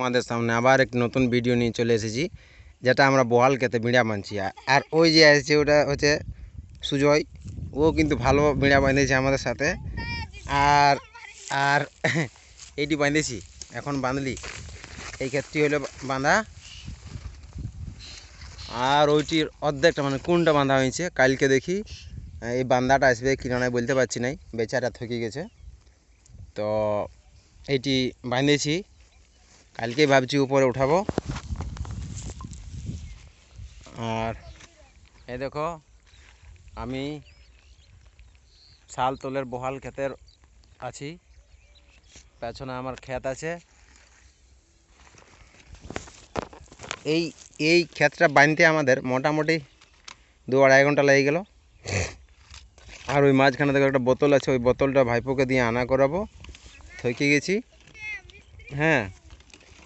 আমাদের সামনে আবার একটি নতুন ভিডিও নিয়ে চলে এসেছি, যেটা আমরা বহাল খেতে বিড়া মানছি আর- ওই যে আসছে ওটা হচ্ছে সুজয়। ও কিন্তু ভালো বিড়া বাঁধেছে আমাদের সাথে। আর আর এইটি বাঁধেছি এখন বাঁধলি। এই ক্ষেত্রে হলো বাঁধা। আর ওইটির অর্ধেকটা মানে কোনটা বাঁধা হয়েছে, কালকে দেখি। এই বান্দাটা আসবে কিনা নয় বলতে পারছি নাই, বেচারা থকে গেছে। তো এইটি বাঁধেছি কালকেই ভাবছি উপরে উঠাবো। আর এই দেখো, আমি শাল তোলের বহাল ক্ষেতের আছি। পেছনে আমার ক্ষেত আছে। এই এই ক্ষেতটা বাঁধতে আমাদের মোটামুটি দু আড়াই ঘণ্টা লেগে গেল। আর ওই মাঝখানে দেখো একটা বোতল আছে, ওই বোতলটা ভাইপোকে দিয়ে আনা করাবো। থকে গেছি। হ্যাঁ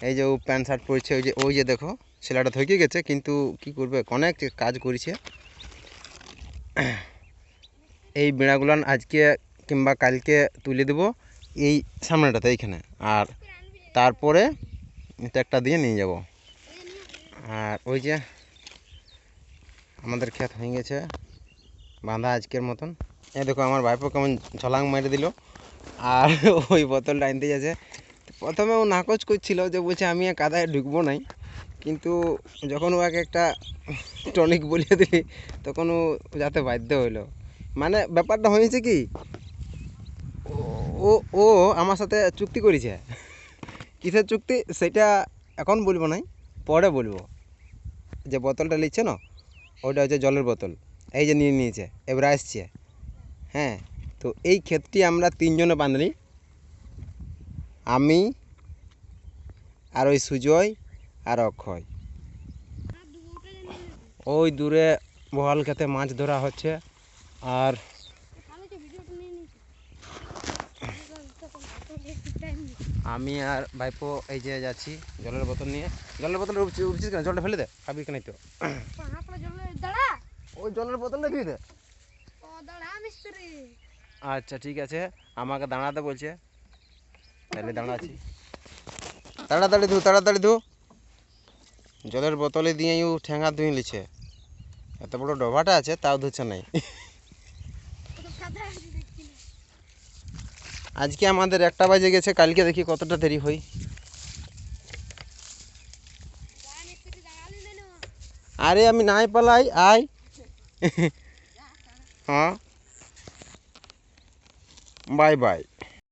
এই যে ও প্যান্ট শার্ট পরছে, ওই যে ওই যে দেখো ছেলেটা থকে গেছে, কিন্তু কি করবে? অনেক কাজ করেছে। এই বেড়াগুলান আজকে কিংবা কালকে তুলে দেব, এই সামনেটাতে এইখানে। আর তারপরে একটা দিয়ে নিয়ে যাব। আর ওই যে আমাদের ক্ষেত হয়ে গেছে, বাঁধা আজকের মতন। এই দেখো, আমার ভাইপো কেমন ছলাং মেরে দিল। আর ওই বোতলটা আনতে যাচ্ছে। প্রথমে ও নাকচ করছিল যে বলছে, আমি কাদায় ঢুকবো নাই। কিন্তু যখন ওকে একটা টনিক বলিয়ে দিলি, তখন ও যাতে বাধ্য হইল। মানে ব্যাপারটা হয়েছে কি, ও ও আমার সাথে চুক্তি করেছে। কিসের চুক্তি? সেটা এখন বলব নাই, পরে বলব। যে বোতলটা নিচ্ছে না, ওটা হচ্ছে জলের বোতল, এই যে নিয়ে নিয়েছে, এবার আসছে। হ্যাঁ তো এই ক্ষেতটি আমরা তিনজনে বাঁধলি আমি আর ওই সুজয় আর অক্ষয়। ওই দূরে বহাল খেতে মাছ ধরা হচ্ছে আর আমি আর ভাইপো এই যে যাচ্ছি জলের বোতল নিয়ে। জলের বোতল উঠছি উঠছিস কেন? জলটা ফেলে দে খাবি কেন তো ওই জলের বোতলটা দিয়ে দে। আচ্ছা ঠিক আছে। আমাকে দাঁড়াতে বলছে। তাড়াতাড়ি ধু তাড়াতাড়ি ধু। জলের বোতলে দিয়ে ও ঠেঙ্গা ধুয়ে নিচ্ছে এত বড় ডবাটা আছে, তাও ধুচ্ছে নাই। আজকে আমাদের একটা বাজে গেছে, কালকে দেখি কতটা দেরি হই আরে আমি নাই পালাই, আয়। হ্যাঁ। Bye bye.